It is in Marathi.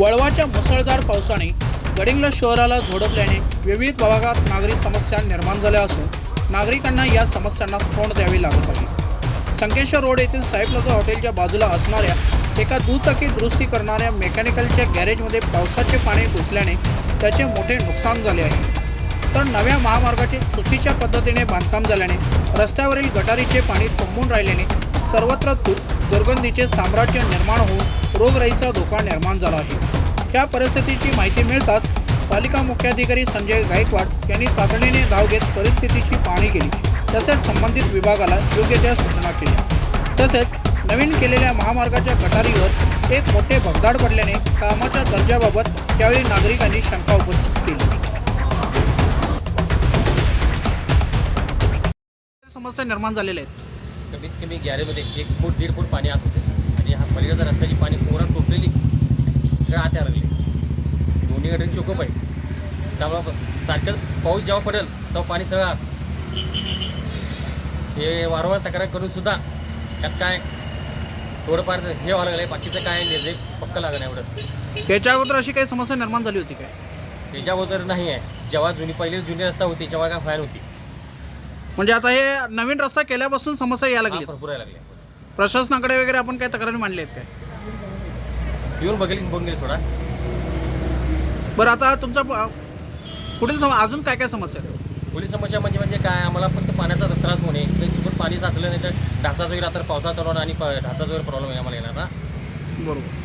वळवाच्या मुसळधार पावसाने गडिंग्लज शहराला झोडपल्याने विविध भागात नागरिक समस्या निर्माण झाल्या असून नागरिकांना या समस्यांना तोंड द्यावे लागत आहे. संकेश्वर रोड येथील साई प्लाझा हॉटेलच्या बाजूला असणाऱ्या एका दुचाकी दुरुस्ती करणाऱ्या मेकॅनिकलच्या गॅरेजमध्ये पावसाचे पाणी घुसल्याने त्याचे मोठे नुकसान झाले आहे. तर नव्या महामार्गाचे चुकीच्या पद्धतीने बांधकाम झाल्याने रस्त्यावरील गटारीचे पाणी तुंबून राहिल्याने सर्वत्र दु दुर्गंधीचे साम्राज्य निर्माण होऊन रोगराईचा धोका निर्माण झाला आहे. या परिस्थितीची माहिती मिळताच पालिका मुख्याधिकारी संजय गायकवाड यांनी तातडीने धाव घेत परिस्थितीची पाहणी केली. तसेच संबंधित विभागाला योग्य त्या सूचना केल्या. तसेच नवीन केलेल्या महामार्गाच्या गटारीवर एक मोठे भगदाड पडल्याने कामाच्या दर्जाबाबत त्यावेळी नागरिकांनी शंका उपस्थित केली. समस्या निर्माण झालेल्या आहेत. कमीत कमी गॅरेजमध्ये एक फूट दीड फूट पाणी आत होते. आणि हा पलीकडच्या रस्त्याची पाणी पोरण टोचलेली सगळं आत यायला लागली. दोन्हीकडे चोकोप आहे त्यामुळं सारखं पाऊस जेव्हा पडेल तेव्हा पाणी सगळं आत. हे वारंवार तक्रार करून सुद्धा त्यात काय थोडंफार हे व्हायला लागलं बाकीचं काय निर्णय पक्का लागलं नाही एवढं. याच्या अगोदर अशी काही समस्या निर्माण झाली होती काय? त्याच्या अगोदर नाही आहे. जेव्हा जुनी पहिली जुनी रस्ता होती तेव्हा काय फायर होती. म्हणजे आता हे नवीन रस्ता केल्यापासून समस्या यायला हा, लागली. भरपूर यायला लागली. प्रशासनाकडे वगैरे आपण काही तक्रारी मांडली आहेत काय? येऊन बघेल बघून गेली थोडा. बरं आता तुमचा प- पुढील सम अजून काय काय समस्या आहेत? पोलीस समस्या म्हणजे म्हणजे काय? आम्हाला फक्त पाण्याचा त्रास होणे. जर चुकून पाणी साचलं नाही तर ढासाचा वगैरे आता पावसाचा आणि प- ढासाचा वगैरे प्रॉब्लेम आहे आम्हाला येणार ना. बरोबर.